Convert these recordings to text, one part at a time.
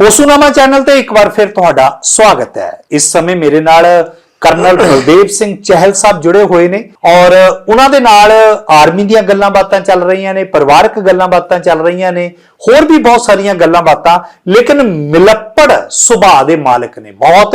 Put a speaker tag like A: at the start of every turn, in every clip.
A: ਪੋਸੂਨਾਮਾ channel ਤੇ ਇੱਕ ਵਾਰ ਫਿਰ ਤੁਹਾਡਾ ਸਵਾਗਤ ਹੈ। ਇਸ ਸਮੇਂ ਮੇਰੇ ਨਾਲ ਕਰਨਲ ਬਲਦੇਵ ਸਿੰਘ ਚਹਿਲ ਸਾਹਿਬ ਜੁੜੇ ਹੋਏ ਨੇ ਔਰ ਉਹਨਾਂ ਦੇ ਨਾਲ ਆਰਮੀ ਦੀਆਂ ਗੱਲਾਂ ਬਾਤਾਂ ਚੱਲ ਰਹੀਆਂ ਨੇ, ਪਰਿਵਾਰਕ ਗੱਲਾਂ ਬਾਤਾਂ ਚੱਲ ਰਹੀਆਂ ਨੇ ਹੋਰ ਵੀ ਬਹੁਤ ਸਾਰੀਆਂ ਗੱਲਾਂ ਬਾਤਾਂ, ਲੇਕਿਨ ਮਿਲੱਪੜ ਸੁਭਾਅ ਦੇ ਮਾਲਕ ਨੇ। ਬਹੁਤ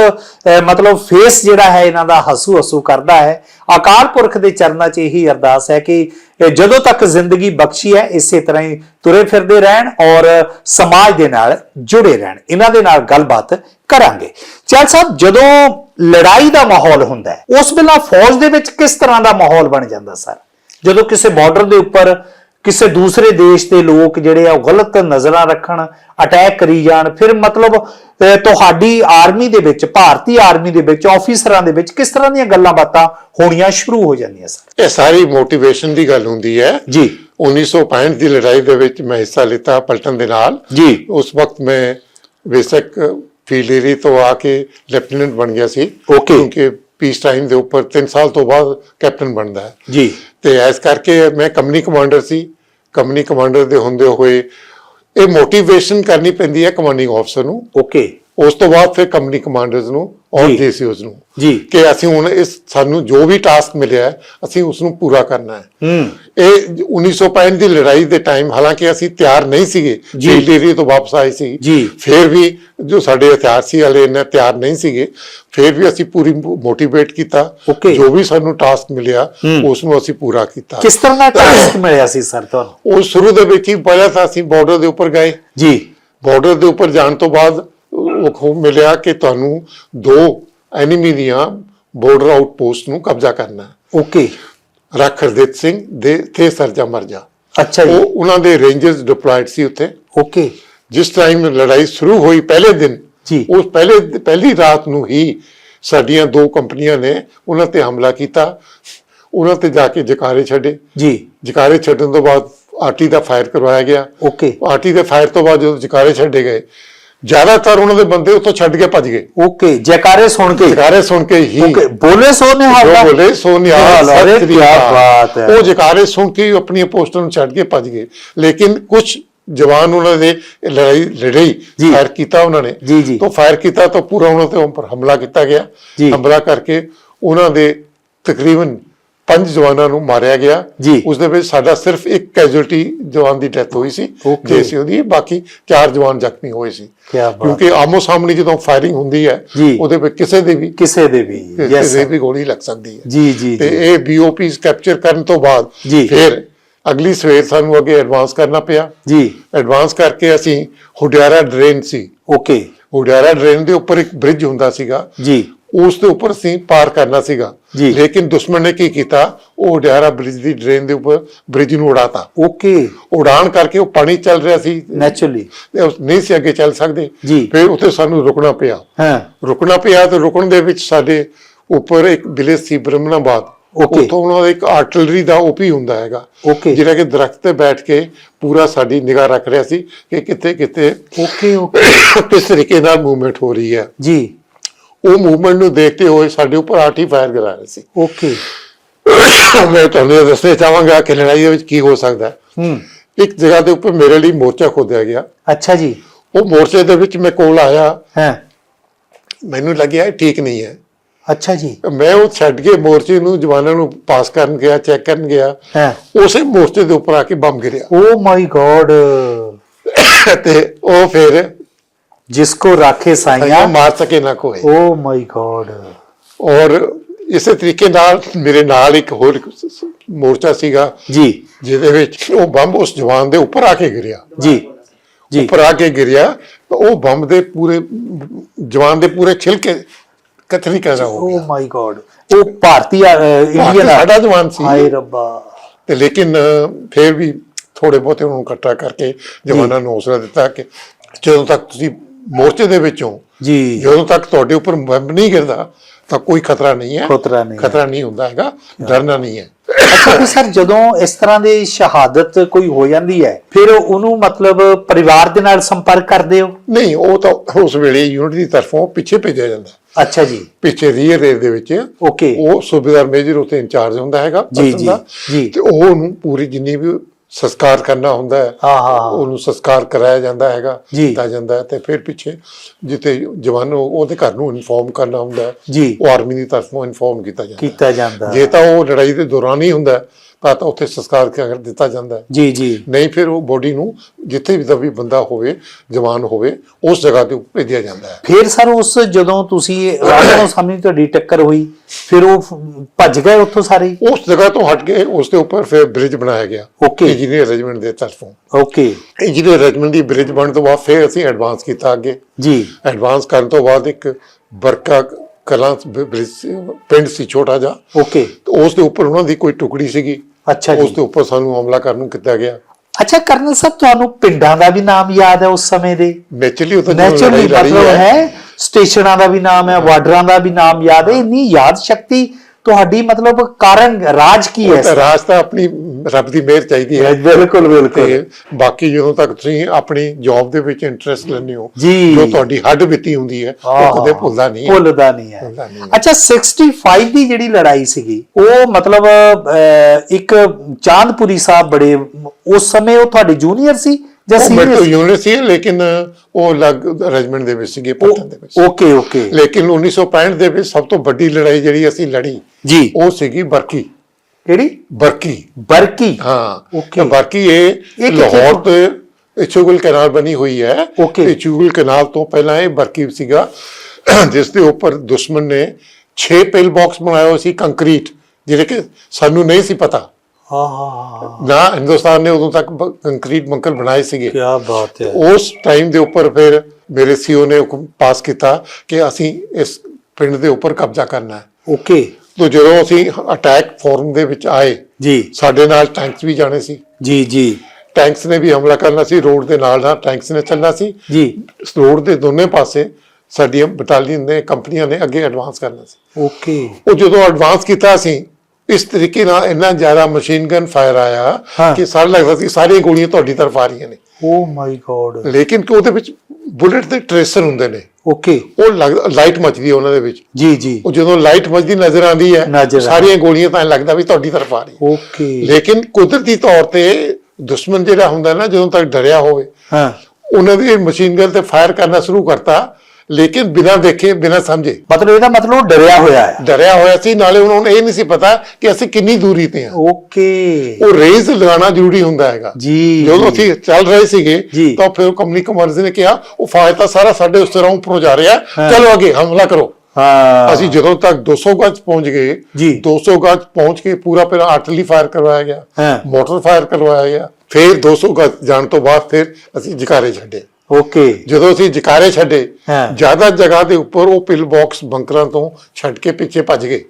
A: ਮਤਲਬ ਫੇਸ ਜਿਹੜਾ ਹੈ, ਇਹਨਾਂ ਦਾ ਹਸੂ ਹਸੂ ਕਰਦਾ ਹੈ। ਅਕਾਲ ਪੁਰਖ ਦੇ ਚਰਨਾਂ 'ਚ ਇਹੀ ਅਰਦਾਸ ਹੈ ਕਿ ਜਦੋਂ ਤੱਕ ਜ਼ਿੰਦਗੀ ਬਖਸ਼ੀ ਹੈ, ਇਸੇ ਤਰ੍ਹਾਂ ਹੀ ਤੁਰੇ ਫਿਰਦੇ ਰਹਿਣ ਔਰ ਸਮਾਜ ਦੇ ਨਾਲ ਜੁੜੇ ਰਹਿਣ। ਇਹਨਾਂ ਦੇ ਨਾਲ ਗੱਲਬਾਤ ਕਰਾਂਗੇ। ਚਲ ਸਾਹਿਬ, ਜਦੋਂ ਲੜਾਈ ਦਾ ਮਾਹੌਲ ਹੁੰਦਾ ਹੈ, ਉਸ ਵੇਲੇ ਫੌਜ ਦੇ ਵਿੱਚ ਕਿਸ ਤਰ੍ਹਾਂ ਦਾ ਮਾਹੌਲ ਬਣ ਜਾਂਦਾ, ਸਰ? ਜਦੋਂ ਕਿਸੇ ਬਾਰਡਰ ਦੇ ਉੱਪਰ ਕਿਸੇ ਦੂਸਰੇ ਦੇਸ਼ ਦੇ ਲੋਕ ਜਿਹੜੇ ਆ ਉਹ ਗਲਤ ਨਜ਼ਰਾਂ ਰੱਖਣ ਅਟੈਕ ਕਰੀ ਜਾਣ ਫਿਰ ਮਤਲਬ ਤੁਹਾਡੀ ਆਰਮੀ ਦੇ ਵਿੱਚ ਭਾਰਤੀ ਆਰਮੀ ਦੇ ਵਿੱਚ ਆਫੀਸਰਾਂ ਦੇ ਵਿੱਚ ਕਿਸ ਤਰ੍ਹਾਂ ਦੀਆਂ ਗੱਲਾਂ ਬਾਤਾਂ ਹੋਣੀਆਂ ਸ਼ੁਰੂ ਹੋ ਜਾਂਦੀਆਂ ਸਰ
B: ਇਹ ਸਾਰੀ ਮੋਟੀਵੇਸ਼ਨ ਦੀ ਗੱਲ ਹੁੰਦੀ ਹੈ।
A: ਜੀ।
B: 1965 ਦੀ ਲੜਾਈ ਦੇ ਵਿੱਚ ਮੈਂ ਹਿੱਸਾ ਲਿੱਤਾ ਪਲਟਨ ਦੇ ਨਾਲ।
A: ਜੀ।
B: ਉਸ ਵਕਤ ਮੈਂ ਬੇਸਿਕ ਫੀਲਡ ਏਰੀ ਤੋਂ ਆ ਕੇ ਲੈਫਟੀਨੈਂਟ ਬਣ ਗਿਆ ਸੀ. ਕਿਉਂਕਿ ਪੀਸ ਟਾਈਮ ਦੇ ਉੱਪਰ 3 ਸਾਲ ਤੋਂ ਬਾਅਦ ਕੈਪਟਨ ਬਣਦਾ ਹੈ।
A: ਜੀ।
B: ਤੇ ਇਸ ਕਰਕੇ ਮੈਂ ਕੰਪਨੀ ਕਮਾਂਡਰ ਸੀ। ਕੰਪਨੀ ਕਮਾਂਡਰ ਦੇ ਹੁੰਦੇ ਹੋਏ ਇਹ ਮੋਟੀਵੇਸ਼ਨ ਕਰਨੀ ਪੈਂਦੀ ਹੈ ਕਮਾਂਡਿੰਗ ਅਫਸਰ ਨੂੰ।
A: ਓਕੇ
B: ਉਸ ਤੋਂ ਬਾਅਦ ਫਿਰ ਕੰਪਨੀ ਕਮਾਂਡਰਸ ਨੂੰ ਔਰ
A: ਜੀ।
B: ਨੂੰ
A: ਜੀ
B: ਕਿ ਅਸੀਂ ਹੁਣ ਇਸ ਸਾਨੂੰ ਜੋ ਵੀ ਟਾਸਕ ਮਿਲਿਆ ਹੈ ਅਸੀਂ ਉਸ ਨੂੰ ਪੂਰਾ ਕਰਨਾ ਹੈ
A: ਹੂੰ
B: ਇਹ 1965 ਦੀ ਲੜਾਈ ਦੇ ਟਾਈਮ ਹਾਲਾਂਕਿ ਅਸੀਂ ਤਿਆਰ ਨਹੀਂ ਸੀਗੇ
A: ਜੀ।
B: ਏਰੀਆ ਤੋਂ ਵਾਪਸ ਆਏ ਸੀ
A: ਜੀ।
B: ਫਿਰ ਵੀ ਜੋ ਸਾਡੇ ਹਥਿਆਰ ਸੀ ਵਾਲੇ ਇੰਨੇ ਤਿਆਰ ਨਹੀਂ ਸੀਗੇ ਫਿਰ ਵੀ ਅਸੀਂ ਪੂਰੀ ਮੋਟੀਵੇਟ ਕੀਤਾ
A: Okay.
B: ਜੋ ਵੀ ਸਾਨੂੰ ਟਾਸਕ ਮਿਲਿਆ
A: ਹੂੰ।
B: ਉਸ ਨੂੰ ਅਸੀਂ ਪੂਰਾ ਕੀਤਾ
A: ਕਿਸ ਤਰ੍ਹਾਂ ਦਾ ਟਾਸਕ ਮਿਲਿਆ ਸੀ ਸਰ ਤੁਹਾਨੂੰ
B: ਉਹ ਸ਼ੁਰੂ ਦੇ ਵਿੱਚ ਹੀ ਪਹਿਲਾਂ ਤਾਂ ਅਸੀਂ ਬਾਰਡਰ ਦੇ ਉੱਪਰ ਗਏ
A: ਜੀ
B: ਬਾਰਡਰ ਦੇ ਉੱਪਰ ਜਾਣ ਤੋਂ ਬਾਅਦ ਉਹ ਮਿਲਿਆ ਕਿ ਤੁਹਾਨੂੰ ਦੋ ਐਨੀਮੀ ਦੀਆਂ ਬਾਰਡਰ ਆਊਟਪੋਸਟ ਨੂੰ ਕਬਜ਼ਾ ਕਰਨਾ
A: ਓਕੇ।
B: ਰੱਖ ਹਰਦੇਵ ਸਿੰਘ ਦੇ ਤੇ ਸਰਜਾ ਮਰਜਾ
A: ਅੱਛਾ ਜੀ।
B: ਉਹ ਉਹਨਾਂ ਦੇ ਰੇਂਜਰਸ ਡਿਪਲੋਇਡ ਸੀ ਉੱਥੇ।
A: ਓਕੇ।
B: ਜਿਸ ਟਾਈਮ ਲੜਾਈ ਸ਼ੁਰੂ ਹੋਈ ਪਹਿਲੇ ਦਿਨ
A: ਜੀ।
B: ਉਸ ਪਹਿਲੇ ਪਹਿਲੀ ਰਾਤ ਨੂੰ ਹੀ ਸਾਡੀਆਂ ਦੋ ਕੰਪਨੀਆਂ ਨੇ ਉਹਨਾਂ ਤੇ ਹਮਲਾ ਕੀਤਾ। ਉਹਨਾਂ ਤੇ ਜਾ ਕੇ ਜਕਾਰੇ ਛੱਡੇ।
A: ਜੀ।
B: ਜਕਾਰੇ ਛੱਡਣ ਤੋਂ ਬਾਅਦ ਆਰਟੀ ਦਾ ਫਾਇਰ ਕਰਵਾਇਆ ਗਿਆ।
A: ਓਕੇ।
B: ਆਰਟੀ ਦੇ ਫਾਇਰ ਤੋਂ ਬਾਅਦ ਜਦੋਂ ਜਕਾਰੇ ਛੱਡੇ ਗਏ ਜ਼ਿਆਦਾਤਰ ਉਹਨਾਂ ਦੇ ਬੰਦੇ ਉੱਥੋਂ ਛੱਡ ਕੇ ਭੱਜ ਗਏ
A: ਓਕੇ ਜੈਕਾਰੇ ਸੁਣ ਕੇ
B: ਜਕਾਰੇ ਸੁਣ ਕੇ ਹੀ
A: ਓਕੇ ਬੋਲੇ ਸੋ ਨੇ
B: ਜੋ
A: ਹਾਲਾ
B: ਬੋਲੇ ਸੋਨਿਆ
A: ਅਰੇ
B: ਸਤਿ
A: ਕੀ। ਬਾਤ ਹੈ
B: ਉਹ ਜਕਾਰੇ ਸੁਣ ਕੇ ਆਪਣੀਆਂ ਪੋਸਟਾਂ ਨੂੰ ਛੱਡ ਕੇ ਭੱਜ ਗਏ ਲੇਕਿਨ ਕੁਝ ਜਵਾਨ ਉਹਨਾਂ ਦੇ ਲੜਾਈ ਲੜਾਈ। ਫਾਇਰ ਕੀਤਾ ਉਹਨਾਂ ਨੇ
A: ਜੀ, ਜੀ।
B: ਤੋਂ ਫਾਇਰ ਕੀਤਾ ਤਾਂ ਪੂਰਾ ਉਹਨਾਂ ਤੇ ਹਮਲਾ ਕੀਤਾ ਗਿਆ। ਹਮਲਾ ਕਰਕੇ ਉਹਨਾਂ ਦੇ ਤਕਰੀਬਨ ਪੰਜ ਜਵਾਨਾਂ ਨੂੰ ਮਾਰਿਆ ਗਿਆ।
A: ਜੀ।
B: ਉਸ ਦੇ ਵਿੱਚ ਸਾਡਾ ਸਿਰਫ ਇੱਕ ਕੈਜੂਅਲਟੀ ਜਵਾਨ ਦੀ ਡੈਥ ਹੋਈ ਸੀ।
A: Okay।
B: ਜੇਸੀ ਉਹਦੀ ਬਾਕੀ ਚਾਰ ਜਵਾਨ ਜ਼ਖਮੀ ਹੋਏ ਸੀ। ਕਿਉਂਕਿ ਆਮੋ ਸਾਹਮਣੇ ਜਦੋਂ ਫਾਇਰਿੰਗ ਹੁੰਦੀ ਹੈ
A: ਜੀ।
B: ਉਹਦੇ ਵਿੱਚ ਕਿਸੇ ਦੇ ਵੀ
A: ਕਿਸੇ ਦੇ ਵੀ
B: ਕਿਸੇ ਦੇ ਵੀ ਗੋਲੀ ਲੱਗ ਸਕਦੀ ਹੈ।
A: ਜੀ ਜੀ
B: ਤੇ
A: ਜੀ।
B: ਇਹ ਬੀਓਪੀਸ ਕੈਪਚਰ ਕਰਨ ਤੋਂ ਬਾਅਦ
A: ਜੀ।
B: ਫਿਰ ਅਗਲੀ ਸਵੇਰ ਸਾਨੂੰ ਅੱਗੇ ਐਡਵਾਂਸ ਕਰਨਾ ਪਿਆ।
A: ਜੀ।
B: ਐਡਵਾਂਸ ਕਰਕੇ ਅਸੀਂ ਹੁਡਿਆਰਾ ਡਰੇਨ ਸੀ।
A: ਓਕੇ
B: ਹੁਡਿਆਰਾ ਡਰੇਨ ਦੇ ਉੱਪਰ ਇੱਕ ਬ੍ਰਿਜ ਹੁੰਦਾ ਸੀਗਾ।
A: ਜੀ।
B: ਉਸ ਦੇ ਉੱਪਰ ਅਸੀਂ ਪਾਰ ਕਰਨਾ ਸੀਗਾ। ਲੇਕਿਨ ਦੁਸ਼ਮਣ ਨੇ ਕੀ ਕੀਤਾ? ਉਹ ਹੁਡਿਆਰਾ ਬ੍ਰਿਜ ਦੀ ਡਰੇਨ ਦੇ ਉੱਪਰ ਬ੍ਰਿਜ ਨੂੰ ਉਡਾਤਾ।
A: ਓਕੇ।
B: ਉਡਾਣ ਕਰਕੇ ਉਹ ਪਾਣੀ ਚੱਲ ਰਿਹਾ ਸੀ।
A: ਨੈਚੁਰਲੀ
B: ਨਹੀਂ ਸੀ ਅੱਗੇ ਚੱਲ ਸਕਦੇ। ਫਿਰ ਉੱਥੇ ਸਾਨੂੰ ਰੁਕਣਾ ਪਿਆ।
A: ਹਾਂ।
B: ਰੁਕਣਾ ਪਿਆ ਤੇ ਰੁਕਣ ਦੇ ਵਿੱਚ ਸਾਡੇ ਉੱਪਰ ਇੱਕ ਵਿਲੇਜ ਸੀ ਬ੍ਰਹਮਣਾਬਾਦ
A: Okay.
B: ਉੱਥੋਂ ਉਹਨਾਂ ਦਾ ਇੱਕ ਆਰਟਿਲਰੀ ਦਾ ਓਪੀ ਹੁੰਦਾ ਹੈਗਾ. ਜਿਹੜਾ ਕਿ ਦਰਖਤ ਤੇ ਬੈਠ ਕੇ ਪੂਰਾ ਸਾਡੀ ਨਿਗਾਹ ਰੱਖ ਰਿਹਾ ਸੀ ਕਿ ਕਿੱਥੇ ਕਿੱਥੇ
A: ਓਕੇ ਓਕੇ।
B: ਕਿਸ ਤਰੀਕੇ ਨਾਲ ਮੂਵਮੈਂਟ ਹੋ ਰਹੀ ਹੈ।
A: ਜੀ।
B: ਉਹ ਮੂਵਮੈਂਟ ਨੂੰ ਦੇਖਦੇ ਹੋਏ ਸਾਡੇ ਉੱਪਰ ਆਰਟੀ ਫਾਇਰ ਕਰਾ ਰਹੇ ਸੀ।
A: ਓਕੇ
B: ਮੈਂ ਤੁਹਾਨੂੰ ਇਹ ਦੱਸਣਾ ਚਾਹਾਂਗਾ ਕਿ ਲੜਾਈ ਦੇ ਵਿੱਚ ਕੀ ਹੋ ਸਕਦਾ ਹੈ। ਇੱਕ ਜਗ੍ਹਾ ਦੇ ਉੱਪਰ ਮੇਰੇ ਲਈ ਮੋਰਚਾ ਖੋਦਿਆ ਗਿਆ।
A: ਅੱਛਾ ਜੀ।
B: ਉਹ ਮੋਰਚੇ ਦੇ ਵਿੱਚ ਮੈਂ ਕੋਲ ਆਇਆ।
A: ਹਾਂ।
B: ਮੈਨੂੰ ਲੱਗਿਆ ਠੀਕ ਨਹੀਂ ਹੈ।
A: ਅੱਛਾ ਜੀ।
B: ਮੈਂ ਉਹ ਛੱਡ ਕੇ ਮੋਰਚੇ ਨੂੰ ਜਵਾਨਾਂ ਨੂੰ ਪਾਸ ਕਰਨ ਗਿਆ ਚੈੱਕ ਕਰਨ ਗਿਆ।
A: ਹਾਂ।
B: ਉਸੇ ਮੋਰਚੇ ਦੇ ਉੱਪਰ ਆ ਕੇ ਬੰਬ ਗਿਰਿਆ।
A: ਓ ਮਾਈ ਗॉड
B: ਤੇ ਉਹ ਫਿਰ
A: ਰਾਖੇ
B: ਸਾਇਆ
A: ਸਾਈਆਂ
B: ਮਾਰ ਸਕੇ ਨਾ ਕੋਈ
A: ਓ ਮਾਈ ਗॉड
B: ਔਰ ਇਸੇ ਤਰੀਕੇ ਨਾਲ ਮੇਰੇ ਨਾਲ ਇੱਕ ਹੋਰ ਮੋਰਚਾ ਸੀਗਾ
A: ਜੀ
B: ਜਿਹਦੇ ਵਿੱਚ ਉਹ ਬੰਬ ਉਸ ਜਵਾਨ ਦੇ ਉੱਪਰ ਆ ਕੇ ਗਿਰਿਆ
A: ਜੀ ਜੀ
B: ਉੱਪਰ ਆ ਕੇ ਗਿਰਿਆ ਤਾਂ ਉਹ ਬੰਬ ਦੇ ਪੂਰੇ ਜਵਾਨ ਦੇ ਪੂਰੇ ਛਿਲਕੇ ਕਤਰੀ ਕਰਾ ਹੋ
A: ਓ
B: ਗਿਆ
A: ਮਾਈ ਗॉड ਉਹ ਭਾਰਤੀ ਇੰਡੀਅਨ
B: ਸਾਡਾ ਜਵਾਨ ਸੀ
A: ਹਾਏ ਰੱਬਾ
B: ਤੇ ਲੇਕਿਨ ਫਿਰ ਵੀ ਥੋੜੇ ਬਹੁਤੇ ਉਹਨੂੰ ਇਕੱਠਾ ਕਰਕੇ ਜਵਾਨਾਂ ਨੂੰ ਹੌਸਲਾ ਦਿੱਤਾ ਕਿ ਜਦੋਂ ਤੱਕ ਤੁਸੀਂ ਮੋਰਚੇ ਦੇ ਵਿੱਚੋਂ
A: ਜੀ।
B: ਜਦੋਂ ਤੱਕ ਤੁਹਾਡੇ ਉੱਪਰ ਬੰਬ ਨਹੀਂ ਗਿਰਦਾ ਤਾਂ ਕੋਈ ਖਤਰਾ ਨਹੀਂ ਹੈ।
A: ਖਤਰਾ ਨਹੀਂ।
B: ਖਤਰਾ ਨਹੀਂ ਹੁੰਦਾ ਹੈਗਾ ਡਰਨਾ ਨਹੀਂ ਹੈ।
A: ਅੱਛਾ ਤੇ ਸਰ ਜਦੋਂ ਇਸ ਤਰ੍ਹਾਂ ਦੀ ਸ਼ਹਾਦਤ ਕੋਈ ਹੋ ਜਾਂਦੀ ਹੈ ਫਿਰ ਉਹਨੂੰ ਮਤਲਬ ਪਰਿਵਾਰ ਦੇ ਨਾਲ ਸੰਪਰਕ ਕਰਦੇ ਹੋ?
B: ਨਹੀਂ ਉਹ ਤਾਂ ਉਸ ਵੇਲੇ ਯੂਨਿਟ ਦੀ ਤਰਫੋਂ ਪਿੱਛੇ ਭੇਜਿਆ ਜਾਂਦਾ।
A: ਅੱਛਾ ਜੀ।
B: ਪਿੱਛੇ ਰੀਅਰ ਰੇਰ ਦੇ ਵਿੱਚ।
A: ਓਕੇ
B: ਉਹ ਸੂਬੇਦਾਰ ਮੇਜਰ ਉੱਤੇ ਇੰਚਾਰਜ ਹੁੰਦਾ ਹੈਗਾ
A: ਜੀ, ਜੀ।
B: ਤੇ ਉਹ ਉਹਨੂੰ ਪੂਰੀ ਜਿੰਨੀ ਵੀ ਸੰਸਕਾਰ ਕਰਨਾ ਹੁੰਦਾ ਹੈ
A: ਹਾਂ, ਹਾਂ।
B: ਉਹਨੂੰ ਸੰਸਕਾਰ ਕਰਾਇਆ ਜਾਂਦਾ ਹੈਗਾ। ਕੀਤਾ ਜਾਂਦਾ ਹੈ ਤੇ ਫਿਰ ਪਿੱਛੇ ਜਿੱਥੇ ਜਵਾਨ ਉਹਦੇ ਘਰ ਨੂੰ ਇਨਫੋਰਮ ਕਰਨਾ ਹੁੰਦਾ ਹੈ। ਉਹ ਆਰਮੀ ਦੀ ਤਰਫੋਂ ਇਨਫੋਰਮ ਕੀਤਾ ਜਾਂਦਾ।
A: ਕੀਤਾ ਜਾਂਦਾ
B: ਜੇ ਤਾਂ ਉਹ ਲੜਾਈ ਦੇ ਦੌਰਾਨ ਹੀ ਹੁੰਦਾ ਹੈ, ਤਾਂ ਉੱਥੇ ਸੰਸਕਾਰ ਕਰ ਦਿੱਤਾ ਜਾਂਦਾ ਹੈ।
A: ਜੀ ਜੀ।
B: ਨਹੀਂ ਫਿਰ ਉਹ ਬੋਡੀ ਨੂੰ ਜਿੱਥੇ ਵੀ ਦਾ ਵੀ ਬੰਦਾ ਹੋਵੇ ਜਵਾਨ ਹੋਵੇ ਉਸ ਜਗ੍ਹਾ ਤੇ ਭੇਜਿਆ ਜਾਂਦਾ ਹੈ।
A: ਫਿਰ ਸਰ ਉਸ ਜਦੋਂ ਤੁਸੀਂ ਰਾਜਾ ਸਾਹਮਣੇ ਤੁਹਾਡੀ ਟੱਕਰ ਹੋਈ ਫਿਰ ਉਹ ਭੱਜ ਗਏ ਉੱਥੋਂ ਸਾਰੇ?
B: ਉਸ ਜਗ੍ਹਾ ਤੋਂ ਹਟ ਕੇ ਉਸ ਦੇ ਉੱਪਰ ਫਿਰ ਬ੍ਰਿਜ ਬਣਾਇਆ ਗਿਆ।
A: Okay.
B: ਇੰਜੀਨੀਅਰ ਰੈਜੀਮੈਂਟ ਦੇ ਤਰਫੋਂ।
A: ਓਕੇ
B: ਇੰਜੀਨੀਅਰ ਰੈਜੀਮੈਂਟ ਦੀ ਬ੍ਰਿਜ ਬਣਨ ਤੋਂ ਬਾਅਦ ਫਿਰ ਅਸੀਂ ਐਡਵਾਂਸ ਕੀਤਾ ਅੱਗੇ।
A: ਜੀ।
B: ਐਡਵਾਂਸ ਕਰਨ ਤੋਂ ਬਾਅਦ ਇੱਕ ਬਰਕਾ ਕਲਾਂ ਪਿੰਡ ਸੀ ਛੋਟਾ ਜਿਹਾ।
A: ਓਕੇ
B: ਉਸ ਦੇ ਉੱਪਰ ਉਹਨਾਂ ਦੀ ਕੋਈ ਟੁਕੜੀ ਸੀਗੀ।
A: ਅੱਛਾ
B: ਉਸ
A: ਜੀ।
B: ਦੇ ਉੱਪਰ ਸਾਨੂੰ ਹਮਲਾ ਕਰਨ ਨੂੰ ਕੀਤਾ ਗਿਆ।
A: ਅੱਛਾ ਕਰਨਲ ਸਾਹਿਬ ਤੁਹਾਨੂੰ ਪਿੰਡਾਂ ਦਾ ਵੀ ਨਾਮ ਯਾਦ ਹੈ ਉਸ ਸਮੇਂ ਦੇ?
B: ਨੇਚਰਲੀ ਉਹ ਤਾਂ ਜਦੋਂ
A: ਨੈਚੁਰਲੀ
B: ਲੜਾਈ ਲੜੀ
A: ਮਤਲਬ
B: ਹੈ।
A: ਹੈ ਸਟੇਸ਼ਨਾਂ ਦਾ ਵੀ ਨਾਮ ਹੈ ਬਾਰਡਰਾਂ ਦਾ ਵੀ ਨਾਮ ਯਾਦ ਹੈ। ਇੰਨੀ ਯਾਦ ਸ਼ਕਤੀ ਤੁਹਾਡੀ ਮਤਲਬ ਕਾਰਨ ਰਾਜ ਕੀ ਹੈ?
B: ਰਾਜ ਤਾਂ ਆਪਣੀ ਰੱਬ ਦੀ ਮਿਹਰ ਚਾਹੀਦੀ ਹੈ।
A: ਬਿਲਕੁਲ
B: ਤੇ ਬਾਕੀ ਜਦੋਂ ਤੱਕ ਤੁਸੀਂ ਆਪਣੀ ਜੌਬ ਦੇ ਵਿੱਚ ਇੰਟਰਸਟ ਲੈਂਦੇ ਹੋ
A: ਜੀ।
B: ਤੁਹਾਡੀ ਹੱਡ ਬਿੱਤੀ ਹੁੰਦੀ ਹੈ ਉਹ ਕਦੇ ਭੁੱਲਦਾ ਨਹੀਂ ਹੈ।
A: ਭੁੱਲਦਾ ਨਹੀਂ ਹੈ। ਅੱਛਾ 65 ਦੀ ਜਿਹੜੀ ਲੜਾਈ ਸੀਗੀ ਉਹ ਮਤਲਬ ਇੱਕ ਚਾਂਦਪੁਰੀ ਸਾਹਿਬ ਬੜੇ ਉਸ ਸਮੇਂ ਉਹ ਤੁਹਾਡੇ ਜੂਨੀਅਰ ਸੀ? ਜਾਂ ਸੀਨੀਅਰ
B: ਯੂਨਿਟ ਸੀ ਲੇਕਿਨ ਉਹ ਅਲੱਗ ਰੈਜੀਮੈਂਟ ਦੇ ਵਿੱਚ ਸੀਗੇ ਪੱਤਨ ਦੇ ਵਿੱਚ।
A: ਓਕੇ ਓਕੇ
B: ਲੇਕਿਨ 1965 ਦੇ ਵਿੱਚ ਸਭ ਤੋਂ ਵੱਡੀ ਲੜਾਈ ਜਿਹੜੀ ਅਸੀਂ ਲੜੀ
A: ਜੀ।
B: ਉਹ ਸੀਗੀ ਬਰਕੀ।
A: ਕਿਹੜੀ?
B: ਬਰਕੀ।
A: ਬਰਕੀ।
B: ਹਾਂ. ਤਾਂ ਬਰਕੀ ਇਹ ਲਾਹੌਰ ਤੇ? ਇਚੂਗਲ ਕਨਾਲ ਬਣੀ ਹੋਈ ਹੈ. ਇਚੂਗਲ ਕਨਾਲ ਤੋਂ ਪਹਿਲਾਂ ਇਹ ਬਰਕੀ ਸੀਗਾ ਜਿਸ ਦੇ ਉੱਪਰ ਦੁਸ਼ਮਣ ਨੇ 6 ਪਿਲ ਬਾਕਸ ਬਣਾਏ ਹੋਏ ਸੀ ਕੰਕਰੀਟ ਜਿਹੜੇ ਕਿ ਸਾਨੂੰ ਨਹੀਂ ਸੀ ਪਤਾ।
A: ਹਾਂ ਹਾਂ
B: ਨਾ ਹਿੰਦੁਸਤਾਨ ਨੇ ਉਦੋਂ ਤੱਕ ਕੰਕਰੀਟ ਬੰਕਰ ਬਣਾਏ ਸੀਗੇ।
A: ਕੀ ਬਾਤ ਹੈ।
B: ਉਸ ਟਾਈਮ ਦੇ ਉੱਪਰ ਫਿਰ ਮੇਰੇ ਸੀਓ ਨੇ ਹੁਕਮ ਪਾਸ ਕੀਤਾ ਕਿ ਅਸੀਂ ਇਸ ਪਿੰਡ ਦੇ ਉੱਪਰ ਕਬਜ਼ਾ ਕਰਨਾ ਹੈ।
A: ਓਕੇ।
B: ਤੋਂ ਜਦੋਂ ਅਸੀਂ ਅਟੈਕ ਫੋਰਮ ਦੇ ਵਿੱਚ ਆਏ
A: ਜੀ।
B: ਸਾਡੇ ਨਾਲ ਟੈਂਕਸ ਵੀ ਜਾਣੇ ਸੀ।
A: ਜੀ ਜੀ।
B: ਟੈਂਕਸ ਨੇ ਵੀ ਹਮਲਾ ਕਰਨਾ ਸੀ ਰੋਡ ਦੇ ਨਾਲ ਨਾਲ ਟੈਂਕਸ ਨੇ ਚੱਲਣਾ ਸੀ।
A: ਜੀ।
B: ਰੋਡ ਦੇ ਦੋਨੇ ਪਾਸੇ ਸਾਡੀਆਂ ਬਟਾਲੀਅਨ ਨੇ ਕੰਪਨੀਆਂ ਨੇ ਅੱਗੇ ਐਡਵਾਂਸ ਕਰਨਾ ਸੀ।
A: ਓਕੇ।
B: ਉਹ ਜਦੋਂ ਐਡਵਾਂਸ ਕੀਤਾ ਅਸੀਂ ਇਸ ਤਰੀਕੇ ਨਾਲ ਇੰਨਾ ਜ਼ਿਆਦਾ ਮਸ਼ੀਨ ਗਨ ਫਾਇਰ ਆਇਆ। ਕਿ ਸਾਰ ਲੱਗਦਾ ਸੀ ਸਾਰੀਆਂ ਗੋਲੀਆਂ ਤੁਹਾਡੀ ਤਰਫ ਆ ਰਹੀਆਂ ਨੇ।
A: ਓ ਮਾਈ ਗੋਡ
B: ਲੇਕਿਨ ਕਿ ਉਹਦੇ ਵਿੱਚ ਬੁਲੇਟ ਦੇ ਟ੍ਰੇਸਰ ਹੁੰਦੇ ਨੇ।
A: ਓਕੇ
B: ਉਹ ਲਾਈਟ ਮੱਚਦੀ ਹੈ ਉਹਨਾਂ ਦੇ ਵਿੱਚ।
A: ਜੀ ਜੀ।
B: ਉਹ ਜਦੋਂ ਲਾਈਟ ਮੱਚਦੀ ਨਜ਼ਰ ਆਉਂਦੀ ਹੈ ਸਾਰੀਆਂ ਗੋਲੀਆਂ ਤਾਂ ਲੱਗਦਾ ਵੀ ਤੁਹਾਡੀ ਤਰਫ ਆ ਰਹੀਆਂ।
A: ਓਕੇ
B: ਲੇਕਿਨ ਕੁਦਰਤੀ ਤੌਰ ਤੇ ਦੁਸ਼ਮਣ ਜਿਹੜਾ ਹੁੰਦਾ ਨਾ ਜਦੋਂ ਤੱਕ ਡਰਿਆ ਹੋਵੇ
A: ਹਾਂ।
B: ਉਹਨਾਂ ਦੀ ਮਸ਼ੀਨ ਗਨ ਤੇ ਫਾਇਰ ਕਰਨਾ ਸ਼ੁਰੂ ਕਰਤਾ ਲੇਕਿਨ ਬਿਨਾਂ ਦੇਖੇ ਬਿਨਾਂ ਸਮਝੇ।
A: ਮਤਲਬ ਇਹਦਾ ਮਤਲਬ ਉਹ ਡਰਿਆ ਹੋਇਆ ਹੈ।
B: ਡਰਿਆ ਹੋਇਆ ਸੀ ਨਾਲੇ ਉਹਨਾਂ ਨੂੰ ਇਹ ਨਹੀਂ ਸੀ ਪਤਾ ਕਿ ਅਸੀਂ ਕਿੰਨੀ ਦੂਰੀ ਤੇ ਹਾਂ।
A: ਓਕੇ।
B: ਉਹ ਰੇਜ਼ ਲਗਾਉਣਾ ਜ਼ਰੂਰੀ ਹੁੰਦਾ ਹੈਗਾ।
A: ਜੀ
B: ਜਦੋਂ। ਅਸੀਂ ਚੱਲ ਰਹੇ ਸੀਗੇ। ਤਾਂ ਫਿਰ ਕੰਪਨੀ ਕਮਰਜ਼ ਨੇ ਕਿਹਾ ਉਹ ਫਾਇਰ ਤਾਂ ਸਾਰਾ ਸਾਡੇ ਉਸ ਤਰ੍ਹਾਂ ਉੱਪਰੋਂ ਜਾ ਰਿਹਾ। ਚਲੋ ਅੱਗੇ ਹਮਲਾ ਕਰੋ।
A: ਹਾਂ।
B: ਅਸੀਂ ਜਦੋਂ ਤੱਕ 200 ਗਜ ਪਹੁੰਚ ਗਏ
A: ਜੀ।
B: 200 ਗਜ ਪਹੁੰਚ ਕੇ ਪੂਰਾ ਪਹਿਲਾਂ ਆਰਟਿਲਰੀ ਫਾਇਰ ਕਰਵਾਇਆ ਗਿਆ। ਮੋਟਰ ਫਾਇਰ ਕਰਵਾਇਆ ਗਿਆ। ਫਿਰ 200 ਗਜ ਜਾਣ ਤੋਂ ਬਾਅਦ ਫਿਰ ਅਸੀਂ ਜਕਾਰੇ ਛੱਡੇ।
A: ਓਕੇ।
B: ਜਦੋਂ ਅਸੀਂ ਜਕਾਰੇ ਛੱਡੇ
A: ਹਾਂ।
B: ਜ਼ਿਆਦਾ ਜਗ੍ਹਾ ਦੇ ਉੱਪਰ ਉਹ ਪਿਲ ਬਾਕਸ ਬੰਕਰਾਂ ਤੋਂ ਛੱਡ ਕੇ ਪਿੱਛੇ ਭੱਜ ਗਏ।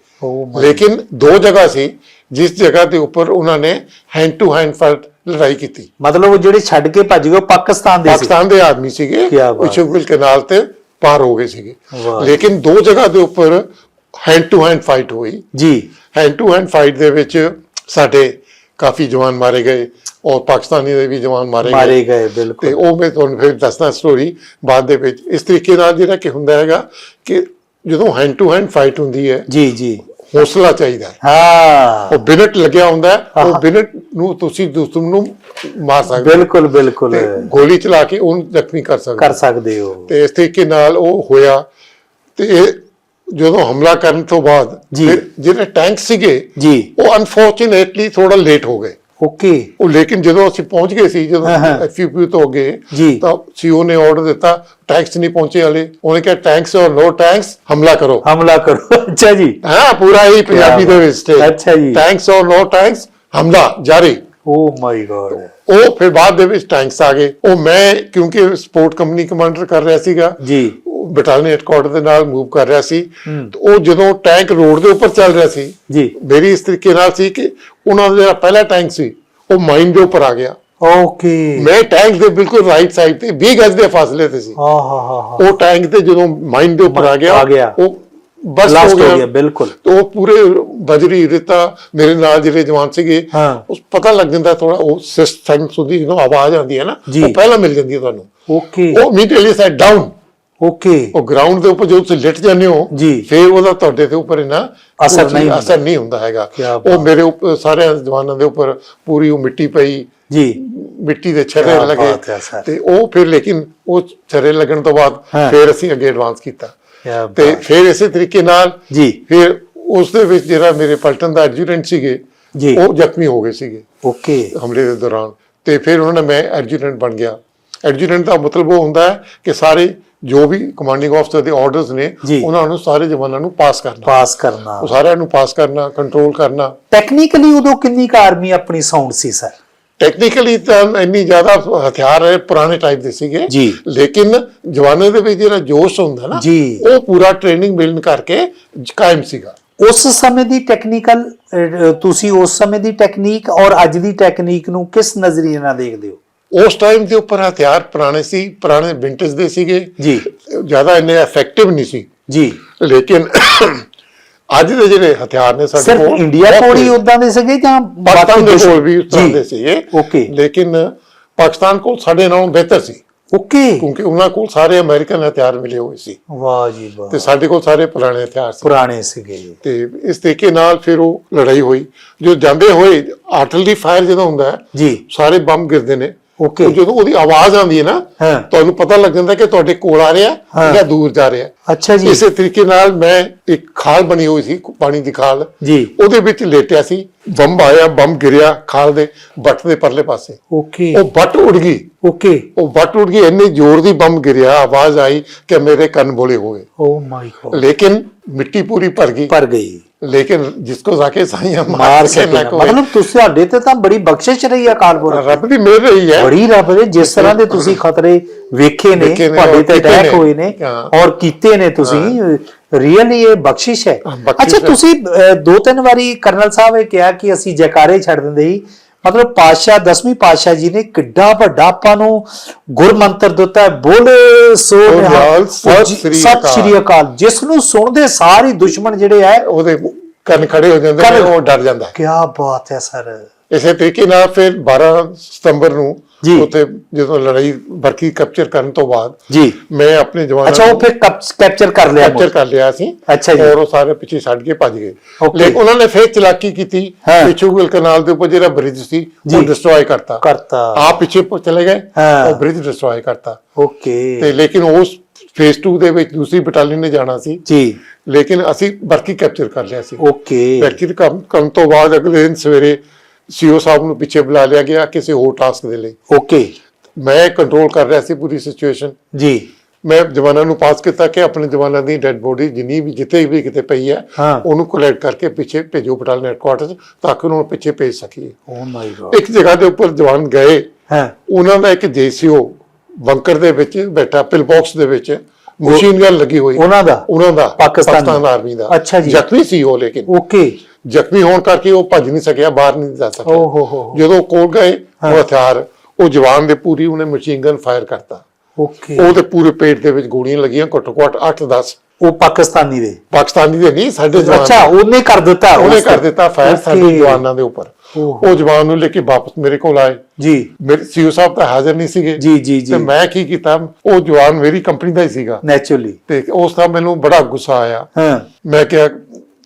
B: ਲੇਕਿਨ ਦੋ ਜਗ੍ਹਾ ਸੀ ਜਿਸ ਜਗ੍ਹਾ ਦੇ ਉੱਪਰ ਉਹਨਾਂ ਨੇ ਹੈਂਡ ਟੂ ਹੈਂਡ ਫਾਈਟ ਲੜਾਈ ਕੀਤੀ।
A: ਮਤਲਬ ਉਹ ਜਿਹੜੇ ਛੱਡ ਕੇ ਭੱਜ ਗਏ ਉਹ ਪਾਕਿਸਤਾਨ ਦੇ ਸੀ।
B: ਪਾਕਿਸਤਾਨ ਦੇ ਆਦਮੀ ਸੀਗੇ
A: ਕਿਆ ਬਾਤ।
B: ਕਨਾਲ ਤੇ ਪਾਰ ਹੋ ਗਏ ਸੀਗੇ।
A: ਵਾਹ।
B: ਲੇਕਿਨ ਦੋ ਜਗ੍ਹਾ ਦੇ ਉੱਪਰ ਹੈਂਡ ਟੂ ਹੈਂਡ ਫਾਈਟ ਹੋਈ।
A: ਜੀ।
B: ਹੈਂਡ ਟੂ ਹੈਂਡ ਫਾਈਟ ਦੇ ਵਿੱਚ ਸਾਡੇ ਕਾਫੀ ਜਵਾਨ ਮਾਰੇ ਗਏ ਔਰ ਪਾਕਿਸਤਾਨੀ ਦੇ ਵੀ ਜਵਾਨ ਮਾਰੇ
A: ਮਾਰੇ ਗਏ
B: ਤੇ
A: ਬਿਲਕੁਲ
B: ਉਹ ਮੈਂ ਤੁਹਾਨੂੰ ਫਿਰ ਦੱਸਦਾ ਸਟੋਰੀ ਬਾਅਦ ਦੇ ਵਿੱਚ। ਇਸ ਤਰੀਕੇ ਨਾਲ ਜਿਹੜਾ ਕਿ ਹੁੰਦਾ ਹੈਗਾ ਕਿ ਜਦੋਂ ਹੈਂਡ ਟੂ ਹੈਂਡ ਫਾਈਟ ਹੁੰਦੀ ਹੈ
A: ਜੀ ਜੀ।
B: ਹੌਸਲਾ ਚਾਹੀਦਾ ਹੈ।
A: ਹਾਂ।
B: ਉਹ ਬਿਨਟ ਲੱਗਿਆ ਹੁੰਦਾ। ਉਹ ਬਿਨਟ ਨੂੰ ਤੁਸੀਂ ਦੁਸ਼ਮਣ ਨੂੰ ਮਾਰ ਸਕਦੇ
A: ਬਿਲਕੁਲ ਬਿਲਕੁਲ।
B: ਤੇ ਗੋਲੀ ਚਲਾ ਕੇ ਉਹਨੂੰ ਜ਼ਖਮੀ ਕਰ ਸਕਦੇ
A: ਕਰ। ਸਕਦੇ ਹੋ।
B: ਤੇ ਇਸ ਤਰੀਕੇ ਨਾਲ ਉਹ ਹੋਇਆ। ਤੇ ਇਹ ਜਦੋਂ ਹਮਲਾ ਕਰਨ ਤੋਂ ਬਾਅਦ
A: ਜੀ।
B: ਫਿਰ ਜਿਹੜੇ ਟੈਂਕ ਸੀਗੇ
A: ਜੀ।
B: ਉਹ ਅਨਫੋਰਚੂਨੇਟਲੀ ਥੋੜਾ ਲੇਟ ਹੋ ਗਏ।
A: ਓਕੇ।
B: ਉਹ ਲੇਕਿਨ ਜਦੋਂ ਅਸੀਂ ਪਹੁੰਚ ਗਏ ਸੀ ਜਦੋਂ
A: ਹਾਂ, ਹਾਂ।
B: ਐਫਯੂਪੀ ਤੋਂ ਗਏ
A: ਜੀ।
B: ਤਾਂ ਸੀਓ ਨੇ ਆਰਡਰ ਦਿੱਤਾ ਟੈਂਕਸ ਨਹੀਂ ਪਹੁੰਚੇ ਹਲੇ। ਉਹਨੇ ਕਿਹਾ ਟੈਂਕਸ ਔਰ ਨੋ ਟੈਂਕਸ ਹਮਲਾ ਕਰੋ।
A: ਹਮਲਾ ਕਰੋ। ਅੱਛਾ ਜੀ।
B: ਹਾਂ ਪੂਰਾ ਹੀ ਪੰਜਾਬੀ ਦੇ ਵਿੱਚ ਤੇ
A: ਅੱਛਾ ਜੀ।
B: ਟੈਂਕਸ ਔਰ ਨੋ ਟੈਂਕਸ ਹਮਲਾ ਜਾਰੀ।
A: Oh my god.
B: ਉਹ ਫਿਰ ਬਾਅਦ ਦੇ ਵਿੱਚ ਟੈਂਕਸ ਆ ਗਏ। ਉਹ ਮੈਂ ਕਿਉਂਕਿ ਸਪੋਰਟ ਕੰਪਨੀ ਕਮਾਂਡਰ ਕਰ ਰਿਹਾ ਸੀਗਾ
A: ਜੀ।
B: ਬਟਾਲੀਅਨ ਹੈਡਕੁਆਟਰ ਦੇ ਨਾਲ ਮੂਵ ਕਰ ਰਿਹਾ ਸੀ। ਤੇ ਉਹ ਜਦੋਂ ਟੈਂਕ ਰੋਡ ਦੇ ਉੱਪਰ ਚੱਲ ਰਿਹਾ ਸੀ
A: ਜੀ
B: ਮੇਰੀ ਇਸ ਤਰੀਕੇ ਨਾਲ ਸੀ ਕਿ ਉਹਨਾਂ ਦਾ ਜਿਹੜਾ ਪਹਿਲਾ ਟੈਂਕ ਸੀ ਉਹ ਮਾਈਨ ਦੇ ਉੱਪਰ ਆ ਗਿਆ
A: ਓਕੇ
B: ਮੈਂ ਟੈਂਕ ਦੇ ਬਿਲਕੁਲ ਰਾਈਟ ਸਾਈਡ ਤੇ 20 ਗਜ ਦੇ ਫਾਸਲੇ ਤੇ ਸੀ
A: ਹਾਂ ਹਾਂ ਹਾਂ ਹਾਂ
B: ਉਹ ਟੈਂਕ ਤੇ ਜਦੋਂ ਮਾਈਨ ਦੇ ਉੱਪਰ ਆ ਗਿਆ। ਉਹ ਬਸ ਹੋ
A: ਗਿਆ, ਬਿਲਕੁਲ।
B: ਉਹ ਪੂਰੇ ਬਜਰੀ ਰੇਤਾ ਮੇਰੇ ਨਾਲ ਜਿਹੜੇ ਜਵਾਨ ਸੀਗੇ। ਉਸ ਪਤਾ ਲੱਗ ਜਾਂਦਾ ਥੋੜਾ ਉਹ ਸਿਸਟਮ ਸੁਦੀ ਜਦੋਂ ਆਵਾਜ਼ ਆਉਂਦੀ ਹੈ ਨਾ। ਉਹ ਪਹਿਲਾਂ ਮਿਲ ਜਾਂਦੀ ਹੈ ਤੁਹਾਨੂੰ
A: ਓਕੇ
B: ਉਹ ਇਮੀਡੀਏਟਲੀ ਸੈਟ ਡਾਊਨ
A: ਓਕੇ
B: ਉਹ ਗਰਾਊਂਡ ਦੇ ਉੱਪਰ ਜਦੋਂ ਤੁਸੀਂ ਲਿਟ ਜਾਂਦੇ ਹੋ
A: ਜੀ।
B: ਫਿਰ ਉਹਦਾ ਤੁਹਾਡੇ ਦੇ ਉੱਪਰ ਇੰਨਾ
A: ਅਸਰ ਨਹੀਂ ਹੁੰਦਾ।
B: ਅਸਰ ਨਹੀਂ ਹੁੰਦਾ ਹੈਗਾ
A: ਕਿਆ
B: ਉਹ ਮੇਰੇ ਉੱਪਰ ਸਾਰਿਆਂ ਜਵਾਨਾਂ ਦੇ ਉੱਪਰ ਪੂਰੀ ਉਹ ਮਿੱਟੀ ਪਈ
A: ਜੀ
B: ਮਿੱਟੀ ਦੇ ਛਰੇ
A: ਕਿਆ
B: ਲੱਗੇ
A: ਬਾਤ ਹੈ ਸਰ।
B: ਤੇ ਉਹ ਫਿਰ ਲੇਕਿਨ ਉਹ ਛਰੇ ਲੱਗਣ ਤੋਂ ਬਾਅਦ
A: ਹਾਂ।
B: ਫਿਰ ਅਸੀਂ ਅੱਗੇ ਐਡਵਾਂਸ ਕੀਤਾ
A: ਕਿਆ
B: ਤੇ
A: ਬਾਤ।
B: ਫਿਰ ਇਸੇ ਤਰੀਕੇ ਨਾਲ
A: ਜੀ
B: ਫਿਰ ਉਸ ਦੇ ਵਿੱਚ ਜਿਹੜਾ ਮੇਰੇ ਪਲਟਨ ਦਾ ਐਡਜੂਟੈਂਟ ਸੀਗੇ
A: ਜੀ।
B: ਉਹ ਜ਼ਖਮੀ ਹੋ ਗਏ ਸੀਗੇ
A: ਓਕੇ
B: ਹਮਲੇ ਦੇ ਦੌਰਾਨ ਤੇ ਫਿਰ ਉਹਨਾਂ ਨੇ ਮੈਂ ਐਡਜੂਟੈਂਟ ਬਣ ਗਿਆ ਐਡਜੂਟੈਂਟ ਦਾ ਮਤਲਬ ਉਹ ਹੁੰਦਾ ਹੈ ਕਿ ਸਾਰੇ ਜੋ ਵੀ ਕਮਾਂਡਿੰਗ ਅਫਸਰ ਦੇ ਆਰਡਰਸ ਨੇ
A: ਜੀ।
B: ਉਹਨਾਂ ਨੂੰ ਸਾਰੇ ਜਵਾਨਾਂ ਨੂੰ ਪਾਸ ਕਰਨਾ।
A: ਪਾਸ ਕਰਨਾ।
B: ਉਹ ਸਾਰਿਆਂ ਨੂੰ ਪਾਸ ਕਰਨਾ ਕੰਟਰੋਲ ਕਰਨਾ।
A: ਟੈਕਨੀਕਲੀ ਉਦੋਂ ਕਿੰਨੀ ਕੁ ਆਰਮੀ ਆਪਣੀ ਸਾਊਂਡ ਸੀ ਸਰ
B: ਟੈਕਨੀਕਲੀ ਤਾਂ ਇੰਨੀ ਜ਼ਿਆਦਾ ਹਥਿਆਰ ਹੈ ਪੁਰਾਣੇ ਟਾਈਪ ਦੇ ਸੀਗੇ।
A: ਜੀ।
B: ਲੇਕਿਨ ਜਵਾਨਾਂ ਦੇ ਵਿੱਚ ਜਿਹੜਾ ਜੋਸ਼ ਹੁੰਦਾ ਨਾ
A: ਜੀ।
B: ਉਹ ਪੂਰਾ ਟ੍ਰੇਨਿੰਗ ਮਿਲਣ ਕਰਕੇ ਕਾਇਮ ਸੀਗਾ।
A: ਉਸ ਸਮੇਂ ਦੀ ਟੈਕਨੀਕਲ ਤੁਸੀਂ ਉਸ ਸਮੇਂ ਦੀ ਟੈਕਨੀਕ ਔਰ ਅੱਜ ਦੀ ਟੈਕਨੀਕ ਨੂੰ ਕਿਸ ਨਜ਼ਰੀਏ ਨਾਲ ਦੇਖਦੇ ਹੋ?
B: ਉਸ ਟਾਈਮ ਦੇ ਉੱਪਰ ਹਥਿਆਰ ਪੁਰਾਣੇ ਸੀ ਪੁਰਾਣੇ ਵਿੰਟੇਜ ਦੇ ਸੀਗੇ।
A: ਜੀ।
B: ਜ਼ਿਆਦਾ ਇੰਨੇ ਇਫੈਕਟਿਵ ਨਹੀਂ ਸੀ।
A: ਜੀ।
B: ਲੇਕਿਨ ਅੱਜ ਦੇ ਜਿਹੜੇ ਹਥਿਆਰ ਨੇ ਸਾਡੇ
A: ਸਿਰਫ
B: ਕੋਲ
A: ਇੰਡੀਆ ਕੋਲ ਹੀ। ਉਦਾਂ ਦੇ ਸੀਗੇ ਜਾਂ
B: ਪਾਕਿਸਤਾਨ ਦੇ ਕੋਲ ਵੀ ਉਸ ਤਰ੍ਹਾਂ ਦੇ ਸੀਗੇ।
A: ਓਕੇ।
B: ਲੇਕਿਨ ਪਾਕਿਸਤਾਨ ਕੋਲ ਸਾਡੇ ਨਾਲੋਂ ਬਿਹਤਰ ਸੀ।
A: ਓਕੇ।
B: ਕਿਉਂਕਿ ਉਹਨਾਂ ਕੋਲ ਸਾਰੇ ਅਮਰੀਕਨ ਹਥਿਆਰ ਮਿਲੇ ਹੋਏ ਸੀ।
A: ਵਾਹ ਜੀ ਵਾਹ।
B: ਤੇ ਸਾਡੇ ਕੋਲ ਸਾਰੇ ਪੁਰਾਣੇ ਹਥਿਆਰ ਸੀ।
A: ਪੁਰਾਣੇ ਸੀਗੇ
B: ਤੇ ਇਸ ਤਰੀਕੇ ਨਾਲ ਫਿਰ ਉਹ ਲੜਾਈ ਹੋਈ। ਜੋ ਜਾਂਦੇ ਹੋਏ ਆਰਟਲਰੀ ਫਾਇਰ ਜਦੋਂ ਹੁੰਦਾ ਹੈ
A: ਜੀ।
B: ਸਾਰੇ ਬੰਬ ਗਿਰਦੇ ਨੇ।
A: ਓਕੇ
B: ਜਦੋਂ ਉਹਦੀ ਆਵਾਜ਼ ਆਉਂਦੀ ਹੈ ਨਾ ਤੁਹਾਨੂੰ ਪਤਾ ਲੱਗ ਜਾਂਦਾ ਕਿ ਤੁਹਾਡੇ ਕੋਲ ਆ ਰਿਹਾ ਜਾਂ ਦੂਰ ਜਾ ਰਿਹਾ।
A: ਅੱਛਾ ਜੀ।
B: ਇਸੇ ਤਰੀਕੇ ਨਾਲ ਮੈਂ ਇੱਕ ਖਾਲ ਬਣੀ ਹੋਈ ਸੀ ਪਾਣੀ ਦੀ ਖਾਲ।
A: ਜੀ।
B: ਉਹਦੇ ਵਿੱਚ ਲੇਟਿਆ ਸੀ। ਬੰਬ ਆਇਆ ਬੰਬ ਗਿਰਿਆ ਖਾਲ ਦੇ ਬੱਟ ਦੇ ਪਰਲੇ ਪਾਸੇ।
A: ਓਕੇ
B: ਉਹ ਬੱਟ ਉੱਡ ਗਈ।
A: ਓਕੇ
B: ਉਹ ਬੱਟ ਉੱਡ ਗਈ ਇੰਨੇ ਜ਼ੋਰ ਦੀ ਬੰਬ ਗਿਰਿਆ ਆਵਾਜ਼ ਆਈ ਕਿ ਮੇਰੇ ਕੰਨ ਬੋਲੇ ਹੋਏ
A: ਓ ਮਾਈ ਗੋਡ
B: ਲੇਕਿਨ ਮਿੱਟੀ ਪੂਰੀ ਭਰ ਗਈ।
A: ਭਰ ਗਈ।
B: लेकिन जिसको जाके साइयां
A: ਮਾਰ
B: मार
A: ਸਕੇ
B: के
A: ਨਾ।
B: ना कोई
A: ਮਤਲਬ ਤੁਸੀਂ ਸਾਡੇ ਤੇ ਤਾਂ ਬੜੀ ਬਖਸ਼ਿਸ਼ ਰਹੀ ਆ ਕਾਲਪੁਰ
B: रब दी मिल रही है
A: ਬੜੀ ਰੱਬ ਦੇ ਜਿਸ ਤਰ੍ਹਾਂ ਦੇ ਤੁਸੀਂ ਖਤਰੇ ਵੇਖੇ ਨੇ
B: ਵੇਖੇ ਨੇ
A: ਤੁਹਾਡੇ
B: ਔਰ
A: ਤੇ
B: ਕੀਤੇ
A: ਅਟੈਕ
B: ਨੇ।
A: ਹੋਏ ਨੇ
B: ਹਾਂ।
A: ਔਰ ਕੀਤੇ ਨੇ ਤੁਸੀਂ ਰੀਅਲੀ ਇਹ ਬਖਸ਼ਿਸ਼ ਹੈ
B: ਹਾਂ, ਬਖਸ਼ਿਸ਼
A: ਅੱਛਾ
B: ਹੈ।
A: ਤੁਸੀਂ ਅਹ, ਦੋ ਤਿੰਨ ਵਾਰੀ ਕਰਨਲ ਸਾਹਿਬ ਇਹ ਕਿਹਾ ਕਿ ਅਸੀਂ ਜੈਕਾਰੇ ਛੱਡ ਦਿੰਦੇ ਸੀ ਮਤਲਬ ਪਾਤਸ਼ਾਹ ਦਸਵੀਂ ਪਾਤਸ਼ਾਹ ਜੀ ਨੇ ਕਿੱਡਾ ਵੱਡਾ ਆਪਾਂ ਨੂੰ ਗੁਰਮੰਤਰ ਦਿੱਤਾ ਹੈ ਬੋਲੇ ਸੋ ਨਿਹਾਲ
B: ਸਤਿ ਸ੍ਰੀ ਅਕਾਲ।
A: ਜਿਸ ਨੂੰ ਸੁਣਦੇ ਸਾਰੇ ਦੁਸ਼ਮਣ ਜਿਹੜੇ ਹੈ
B: ਉਹਦੇ ਕੰਨ ਖੜੇ ਹੋ ਜਾਂਦੇ ਨੇ ਉਹ ਡਰ ਜਾਂਦਾ
A: ਕੀ ਬਾਤ ਹੈ ਸਰ।
B: ਇਸੇ ਤਰੀਕੇ ਨਾਲ ਫਿਰ 12 ਸਤੰਬਰ ਨੂੰ
A: ਜੀ।
B: ਉੱਥੇ ਜਦੋਂ ਲੜਾਈ ਬਰਕੀ ਕੈਪਚਰ ਕਰਨ ਤੋਂ ਬਾਅਦ
A: ਜੀ।
B: ਮੈਂ ਆਪਣੇ ਜਵਾਨਾਂ
A: ਅੱਛਾ ਉਹ ਫਿਰ ਕੈਪਚਰ ਕਰ ਲਿਆ
B: ਕੈਪਚਰ ਕਰ ਲਿਆ ਸੀ
A: ਅੱਛਾ ਜੀ।
B: ਔਰ ਉਹ ਸਾਰੇ ਪਿੱਛੇ ਛੱਡ ਕੇ ਭੱਜ ਗਏ. ਲੇਕਿਨ ਉਹਨਾਂ ਨੇ ਫਿਰ ਚਲਾਕੀ ਕੀਤੀ। ਪਿਛੂਗਲ ਕਨਾਲ ਦੇ ਉੱਪਰ ਜਿਹੜਾ ਬ੍ਰਿਜ ਸੀ। ਉਹ ਡਿਸਟਰੋਏ ਕਰਤਾ।
A: ਕਰਤਾ।
B: ਆਪ ਪਿੱਛੇ ਚਲੇ ਗਏ। ਉਹ ਬ੍ਰਿਜ ਡਿਸਟਰੋਏ ਕਰਤਾ।
A: ਓਕੇ
B: ਤੇ ਲੇਕਿਨ ਉਸ ਫੇਸ 2 ਦੇ ਵਿੱਚ ਦੂਸਰੀ ਬਟਾਲੀਅਨ ਨੇ ਜਾਣਾ ਸੀ।
A: ਜੀ।
B: ਲੇਕਿਨ ਅਸੀਂ ਬਰਕੀ ਕੈਪਚਰ ਕਰ ਲਿਆ ਸੀ।
A: ਓਕੇ
B: ਕੈਪਚਰ ਕਰਨ ਤੋਂ ਬਾਅਦ ਅਗਲੇ ਦਿਨ ਸਵੇਰੇ ਸੀਓ ਸਾਹਿਬ ਨੂੰ ਪਿੱਛੇ ਬੁਲਾ ਲਿਆ ਗਿਆ ਕਿਸੇ ਹੋਰ ਟਾਸਕ ਦੇ ਲਈ।
A: ਓਕੇ
B: ਮੈਂ ਕੰਟਰੋਲ ਕਰ ਰਿਹਾ ਸੀ ਪੂਰੀ ਸਿਚੁਏਸ਼ਨ
A: ਜੀ।
B: ਮੈਂ ਜਵਾਨਾਂ ਨੂੰ ਪਾਸ ਕੀਤਾ ਕਿ ਆਪਣੇ ਜਵਾਨਾਂ ਦੀ ਡੈੱਡ ਬੋਡੀ ਜਿੰਨੀ ਵੀ ਜਿੱਥੇ ਵੀ ਕਿਤੇ ਪਈ ਹੈ
A: ਹਾਂ।
B: ਉਹਨੂੰ ਕਲੈਕਟ ਕਰਕੇ ਪਿੱਛੇ ਭੇਜੋ ਬਟਾਲੀਅਨ ਹੈਡਕੁਆਟਰਸ ਤਾਂ ਕਿ ਉਹਨਾਂ ਨੂੰ ਪਿੱਛੇ ਭੇਜ ਸਕੀਏ।
A: ਓ ਮਾਈ ਗॉड
B: ਇੱਕ ਜਗ੍ਹਾ ਦੇ ਉੱਪਰ ਜਵਾਨ ਗਏ।
A: ਹਾਂ।
B: ਉਹਨਾਂ ਦਾ ਇੱਕ ਜੀਸੀਓ ਬੰਕਰ ਦੇ ਵਿੱਚ ਬੈਠਾ ਪਿਲ ਬਾਕਸ ਦੇ ਵਿੱਚ ਮਸ਼ੀਨ ਗਨ ਲੱਗੀ ਹੋਈ।
A: ਉਹਨਾਂ ਦਾ?
B: ਉਹਨਾਂ ਦਾ
A: ਪਾਕਿਸਤਾਨੀ।
B: ਆਰਮੀ ਦਾ।
A: ਅੱਛਾ ਜੀ।
B: ਜ਼ਖਮੀ ਸੀ ਉਹ ਲੇਕਿਨ।
A: ਓਕੇ
B: ਜ਼ਖਮੀ ਹੋਣ ਕਰਕੇ ਉਹ ਭੱਜ ਨਹੀਂ ਸਕਿਆ ਬਾਹਰ ਨਹੀਂ ਜਾ ਸਕਿਆ।
A: ਓ ਹੋ ਹੋ
B: ਜਦੋਂ ਕੋਲ ਗਏ ਉਹ ਹਥਿਆਰ ਉਹ ਜਵਾਨ ਦੇ ਪੂਰੀ ਉਹਨੇ ਮਸ਼ੀਨ ਗਨ ਫਾਇਰ ਕਰਤਾ।
A: ਓਕੇ।
B: ਉਹਦੇ ਪੂਰੇ ਪੇਟ ਦੇ ਵਿੱਚ ਗੋਲੀਆਂ ਲੱਗੀਆਂ ਘੱਟੋ ਘੱਟ 8-10
A: ਉਹ ਪਾਕਿਸਤਾਨੀ ਦੇ?
B: ਪਾਕਿਸਤਾਨੀ ਦੇ ਨਹੀਂ ਸਾਡੇ ਜਵਾਨ
A: ਅੱਛਾ ਉਹਨੇ ਕਰ ਦਿੱਤਾ
B: ਉਹਨੇ ਕਰ। ਦਿੱਤਾ ਫਾਇਰ. ਸਾਡੇ ਜਵਾਨਾਂ ਦੇ ਉੱਪਰ। ਉਹ ਜਵਾਨ ਨੂੰ ਲੈ ਕੇ ਵਾਪਸ ਮੇਰੇ ਕੋਲ ਆਏ।
A: ਜੀ।
B: ਮੇਰੇ ਸੀਓ ਸਾਹਿਬ ਤਾਂ ਹਾਜ਼ਰ ਨਹੀਂ ਸੀਗੇ।
A: ਜੀ ਜੀ ਜੀ।
B: ਤੇ ਮੈਂ ਕੀ ਕੀਤਾ? ਉਹ ਜਵਾਨ ਮੇਰੀ ਕੰਪਨੀ ਦਾ ਹੀ ਸੀਗਾ।
A: ਨੇਚਰਲੀ
B: ਤੇ ਉਸ ਦਾ ਮੈਨੂੰ ਬੜਾ ਗੁੱਸਾ ਆਇਆ।
A: ਹਾਂ।
B: ਮੈਂ ਕਿਹਾ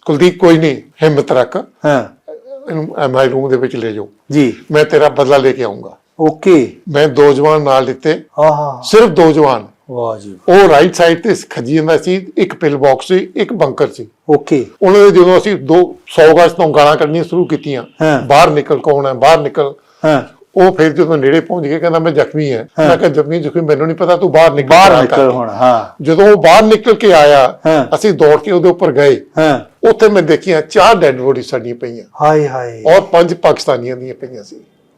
B: ਕੁਲਦੀਪ ਕੋਈ ਨਹੀਂ ਹਿੰਮਤ ਰੱਖ।
A: ਹਾਂ।
B: ਇਹਨੂੰ ਐਮਆਈ ਰੂਮ ਦੇ ਵਿੱਚ ਲੈ ਜਾਓ।
A: ਜੀ।
B: ਮੈਂ ਤੇਰਾ ਬਦਲਾ ਲੈ ਕੇ ਆਉਂਗਾ
A: ਓਕੇ।
B: ਮੈਂ ਦੋ ਜਵਾਨ ਨਾਲ ਲਿੱਤੇ
A: ਆਹਾ
B: ਸਿਰਫ ਦੋ ਜਵਾਨ।
A: ਵਾਹ ਜੀ।
B: ਉਹ ਰਾਈਟ ਸਾਈਡ ਤੇ ਖੱਜੀ ਜਾਂਦਾ ਸੀ ਇੱਕ ਪਿਲ ਬਾਕਸ ਸੀ ਇੱਕ ਬੰਕਰ ਸੀ।
A: ਓਕੇ।
B: ਉਹਨਾਂ ਦੇ ਜਦੋਂ ਅਸੀਂ ਦੋ 100 ਗਜ਼ ਤੋਂ ਗਾਲਾਂ ਕੱਢਣੀਆਂ ਸ਼ੁਰੂ ਕੀਤੀਆਂ। ਬਾਹਰ ਨਿਕਲ ਕੌਣ ਹੈ ਬਾਹਰ ਨਿਕਲ।
A: ਹਾਂ।
B: ਉਹ ਫਿਰ ਜਦੋਂ ਨੇੜੇ ਪਹੁੰਚ ਗਏ ਕਹਿੰਦਾ ਮੈਂ ਜ਼ਖਮੀ ਹਾਂ। ਮੈਂ ਕਿਹਾ ਜ਼ਖਮੀ ਜ਼ਖਮੀ ਮੈਨੂੰ ਨਹੀਂ ਪਤਾ ਤੂੰ ਬਾਹਰ ਨਿਕਲ
A: ਬਾਹਰ ਨਿਕਲ। ਹੁਣ ਹਾਂ।
B: ਜਦੋਂ ਉਹ ਬਾਹਰ ਨਿਕਲ ਕੇ ਆਇਆ। ਅਸੀਂ ਦੌੜ ਕੇ ਉਹਦੇ ਉੱਪਰ ਗਏ।
A: ਹਾਂ।
B: ਉੱਥੇ ਮੈਂ ਦੇਖੀਆਂ ਚਾਰ ਡੈਡ ਬੋਡੀ ਸਾਡੀਆਂ ਪਈਆਂ।
A: ਹਾਏ ਹਾਏ।
B: ਔਰ ਪੰਜ ਪਾਕਿਸਤਾਨੀਆਂ ਦੀਆਂ ਪਈਆਂ ਸੀ।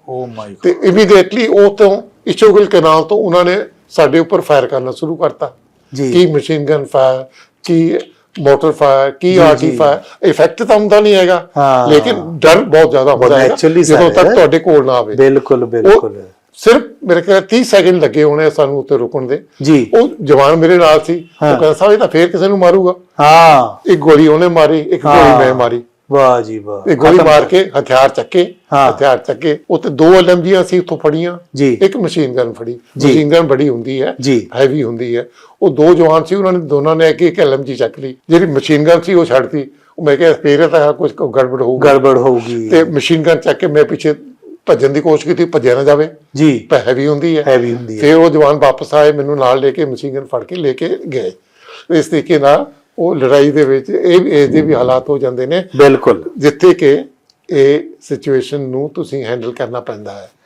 A: ਓ ਮਾਈ
B: ਤੇ ਇਮੀਡੀਏਟਲੀ ਉਹ ਤੋਂ ਇਸ਼ੋਗਲ ਕਨਾਲ ਤੋਂ ਉਹਨਾਂ ਨੇ ਸਾਡੇ ਉੱਪਰ ਫਾਇਰ ਕਰਨਾ ਸ਼ੁਰੂ ਕਰਤਾ।
A: ਜੀ।
B: ਕੀ ਮਸ਼ੀਨ ਗਨ ਫਾਇਰ ਕੀ ਮੋਟਰ ਫਾਇਰ ਕੀ
A: ਜੀ,
B: ਆਰਟੀ
A: ਜੀ।
B: ਫਾਇਰ ਇਫੈਕਟ ਤਾਂ ਹੁੰਦਾ ਨਹੀਂ ਹੈਗਾ। ਲੇਕਿਨ ਡਰ ਬਹੁਤ ਜ਼ਿਆਦਾ ਹੁੰਦਾ ਹੈ ਜਦੋਂ। ਤੱਕ ਤੁਹਾਡੇ ਕੋਲ ਨਾ ਆਵੇ
A: ਬਿਲਕੁਲ ਬਿਲਕੁਲ
B: ਸਿਰਫ ਮੇਰੇ ਖਿਆਲ 30 ਸੈਕਿੰਡ ਲੱਗੇ ਹੋਣੇ ਸਾਨੂੰ ਉੱਤੇ ਰੁਕਣ ਦੇ
A: ਜੀ
B: ਉਹ ਜਵਾਨ ਮੇਰੇ ਨਾਲ ਸੀ। ਉਹ ਕਹਿੰਦਾ ਸਾਹਿਬ ਇਹ ਤਾਂ ਫੇਰ ਕਿਸੇ ਨੂੰ ਮਾਰੂਗਾ
A: ਹਾਂ
B: ਇੱਕ ਗੋਲੀ ਉਹਨੇ ਮਾਰੀ ਇੱਕ। ਗੋਲੀ ਮੈਂ ਮਾਰੀ
A: ਵਾਹ ਜੀ ਵਾਹ।
B: ਇਹ ਗੋਲੀ ਮਾਰ ਕੇ ਹਥਿਆਰ ਚੱਕੇ। ਹਥਿਆਰ ਚੱਕੇ ਉੱਤੇ ਦੋ ਐਲਐਮਜੀਆਂ ਸੀ ਉੱਥੋਂ ਫੜੀਆਂ। ਇੱਕ ਮਸ਼ੀਨ ਗਨ ਫੜੀ। ਮਸ਼ੀਨ ਗਨ ਬੜੀ ਹੁੰਦੀ ਹੈ। ਹੈਵੀ ਹੁੰਦੀ ਹੈ। ਉਹ ਦੋ ਜਵਾਨ ਸੀ ਉਹਨਾਂ ਨੇ ਦੋਨਾਂ ਨੇ ਇੱਕ ਇੱਕ ਐਲਐਮਜੀ ਚੱਕ ਲਈ। ਜਿਹੜੀ ਮਸ਼ੀਨ ਗਨ ਸੀ ਉਹ ਛੱਡਤੀ ਮੈਂ ਕਿਹਾ ਫੇਰ ਤਾਂ ਕੁਝ ਗੜਬੜ ਹੋਊਗਾ।
A: ਗੜਬੜ ਹੋਊਗੀ।
B: ਤੇ ਮਸ਼ੀਨ ਗਨ ਚੱਕ ਕੇ ਮੈਂ ਪਿੱਛੇ ਭੱਜਣ ਦੀ ਕੋਸ਼ਿਸ਼ ਕੀਤੀ ਭੱਜਿਆ ਨਾ ਜਾਵੇ।
A: ਜੀ।
B: ਪੈ ਹੈਵੀ ਹੁੰਦੀ ਹੈ।
A: ਹੈਵੀ ਹੁੰਦੀ ਹੈ।
B: ਫਿਰ ਉਹ ਜਵਾਨ ਵਾਪਸ ਆਏ ਮੈਨੂੰ ਨਾਲ ਲੈ ਕੇ ਮਸ਼ੀਨ ਗਨ ਫੜ ਕੇ ਲੈ ਕੇ ਗਏ। ਇਸ ਤਰੀਕੇ ਨਾਲ ਉਹ ਲੜਾਈ ਦੇ ਵਿੱਚ ਇਹ ਵੀ ਇਹ ਜਿਹੇ ਵੀ ਹਾਲਾਤ ਹੋ ਜਾਂਦੇ ਨੇ।
A: ਬਿਲਕੁਲ।
B: ਜਿੱਥੇ ਕਿ ਇਹ ਸਿਚੁਏਸ਼ਨ ਨੂੰ ਤੁਸੀਂ ਹੈਂਡਲ ਕਰਨਾ ਪੈਂਦਾ ਹੈ।